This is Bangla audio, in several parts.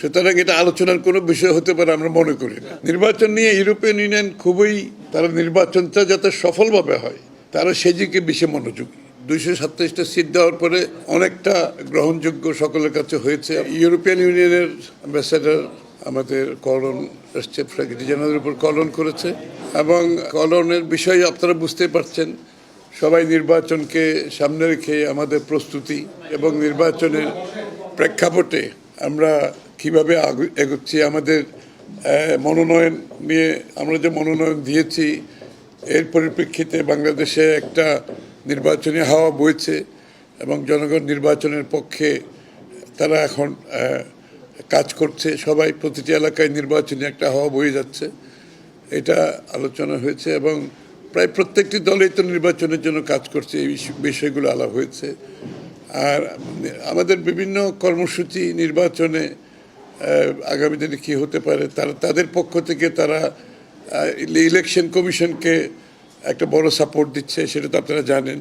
সুতরাং এটা আলোচনার কোনো বিষয় হতে পারে আমরা মনে করি না। নির্বাচন নিয়ে ইউরোপিয়ান ইউনিয়ন খুবই, তারা নির্বাচনটা যাতে সফলভাবে হয়, তারা সেদিকে বেশি মনোযোগী। দুইশো সাতত্রিশটা সিট দেওয়ার পরে অনেকটা গ্রহণযোগ্য সকলের কাছে হয়েছে। ইউরোপিয়ান ইউনিয়নের অ্যাম্বাসেডার আমাদের কলন চিফ সেক্রেটারি জেনারেলের উপর কলন করেছে। এবং কলনের বিষয়ে আপনারা বুঝতে পারছেন, সবাই নির্বাচনকে সামনে রেখে আমাদের প্রস্তুতি এবং নির্বাচনের প্রেক্ষাপটে আমরা কীভাবে এগোচ্ছি, আমাদের মনোনয়ন নিয়ে আমরা যে মনোনয়ন দিয়েছি, এর পরিপ্রেক্ষিতে বাংলাদেশে একটা নির্বাচনী হাওয়া বইছে এবং জনগণ নির্বাচনের পক্ষে তারা এখন কাজ করছে। সবাই প্রতিটি এলাকায় নির্বাচনী একটা হাওয়া বয়ে যাচ্ছে। এটা আলোচনা হয়েছে এবং প্রায় প্রত্যেকটি দলই তো নির্বাচনের জন্য কাজ করছে, এই বিষ- বিষয়গুলো আলাপ হয়েছে। আর আমাদের বিভিন্ন কর্মসূচি নির্বাচনে আগামী দিনে কী হতে পারে? তারা তাদের পক্ষ থেকে তারা ইলেকশন কমিশনকে একটা বড় সাপোর্ট দিচ্ছে, সেটা তো আপনারা জানেন।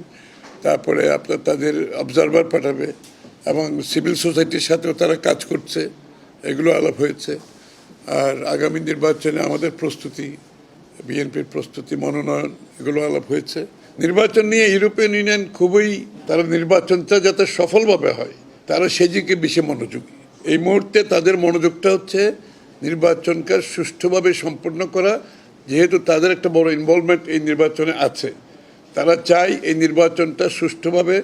তারপরে আপনার তাদের অবজারভার পাঠাবে এবং সিভিল সোসাইটির সাথেও তারা কাজ করছে, এগুলো আলাপ হয়েছে। আর আগামী নির্বাচনে আমাদের প্রস্তুতি, বিএনপির প্রস্তুতি, মনোনয়ন, এগুলো আলাপ হয়েছে। নির্বাচন নিয়ে ইউরোপিয়ান ইউনিয়ন খুবই, তারা নির্বাচনটা যাতে সফলভাবে হয়, তারা সেদিকে বেশি মনোযোগী। এই মুহূর্তে তাদের মনোযোগটা হচ্ছে নির্বাচনকে সুষ্ঠুভাবে সম্পন্ন করা, যেহেতু তাদের একটা বড় ইনভলভমেন্ট এই নির্বাচনে আছে। তারা চায় এই নির্বাচনটা সুষ্ঠুভাবে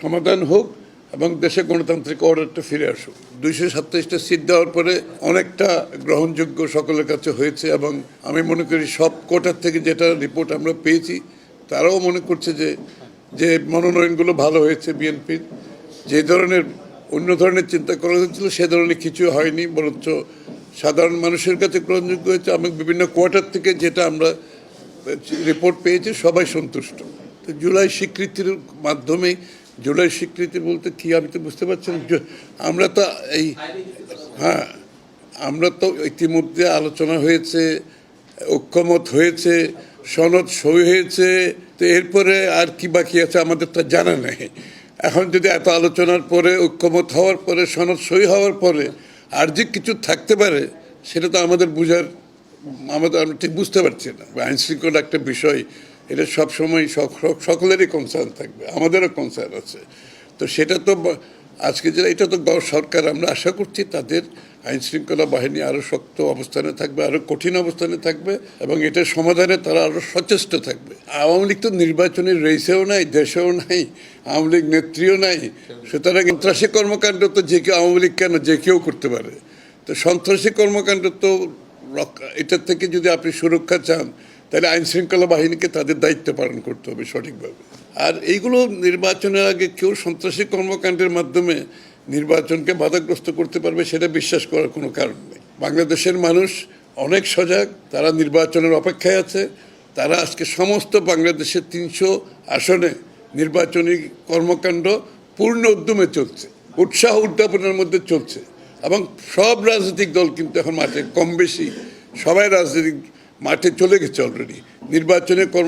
সমাধান হোক এবং দেশে গণতান্ত্রিক অর্ডারটা ফিরে আসুক। দুইশো সাতত্রিশটা সিট দেওয়ার পরে অনেকটা গ্রহণযোগ্য সকলের কাছে হয়েছে এবং আমি মনে করি সব কোটার থেকে যেটা রিপোর্ট আমরা পেয়েছি, তারাও মনে করছে যে যে মনোনয়নগুলো ভালো হয়েছে বিএনপির। যে ধরনের অন্য ধরনের চিন্তা করা হয়েছিল, সে ধরনের কিছু হয়নি, বরঞ্চ সাধারণ মানুষের কাছে গ্রহণযোগ্য হয়েছে এবং বিভিন্ন কোয়ার্টার থেকে যেটা আমরা রিপোর্ট পেয়েছি, সবাই সন্তুষ্ট। তো জুলাই স্বীকৃতির মাধ্যমে, জুলাই স্বীকৃতি বলতে কি আমি তো বুঝতে পারছি আমরা তো এই হ্যাঁ আমরা তো ইতিমধ্যে আলোচনা হয়েছে, ঐক্যমত হয়েছে, সনদ সই হয়েছে, তো এরপরে আর কি বাকি আছে আমাদের তো জানা নেই। এখন যদি এত আলোচনার পরে, ঐক্যমত হওয়ার পরে, সনদ সই হওয়ার পরে আর যে কিছু থাকতে পারে, সেটা তো আমাদের বুঝার, আমাদের, আমরা ঠিক বুঝতে পারছি না। আইন শৃঙ্খলা একটা বিষয়, এটা সবসময় সক- সকলেরই কনসার্ন থাকবে, আমাদেরও কনসার্ন আছে। তো সেটা তো আজকে যে এটা তো সরকার, আমরা আশা করছি তাদের আইন শৃঙ্খলা বাহিনী আরও শক্ত অবস্থানে থাকবে আরও কঠিন অবস্থানে থাকবে, এবং এটার সমাধানে তারা আরও সচেষ্ট থাকবে। আওয়ামী লীগ তো নির্বাচনী রয়েছেও নাই, দেশেও নাই, আওয়ামী লীগ নেত্রীও নাই। সুতরাং সন্ত্রাসী কর্মকাণ্ড তো যে কেউ, আওয়ামী লীগ কেন যে কেউ করতে পারে? তো সন্ত্রাসী কর্মকাণ্ড তো এটার থেকে যদি আপনি সুরক্ষা চান, তাহলে আইন শৃঙ্খলা বাহিনীকে তাদের দায়িত্ব পালন করতে হবে সঠিকভাবে। আর এইগুলো নির্বাচনের আগে কেউ সন্ত্রাসী কর্মকাণ্ডের মাধ্যমে নির্বাচনকে বাধাগ্রস্ত করতে পারবে সেটা বিশ্বাস করার কোনো কারণ নেই। বাংলাদেশের মানুষ অনেক সজাগ, তারা নির্বাচনের অপেক্ষায় আছে তারা আজকে সমস্ত বাংলাদেশের তিনশো আসনে নির্বাচনী কর্মকাণ্ড পূর্ণ উদ্যমে চলছে। উৎসাহ উদ্যাপনের মধ্যে চলছে এবং সব রাজনৈতিক দল কিন্তু এখন মাঠে কম বেশি সবাই রাজনৈতিক মাঠে চলে গেছে অলরেডি নির্বাচনের কর্ম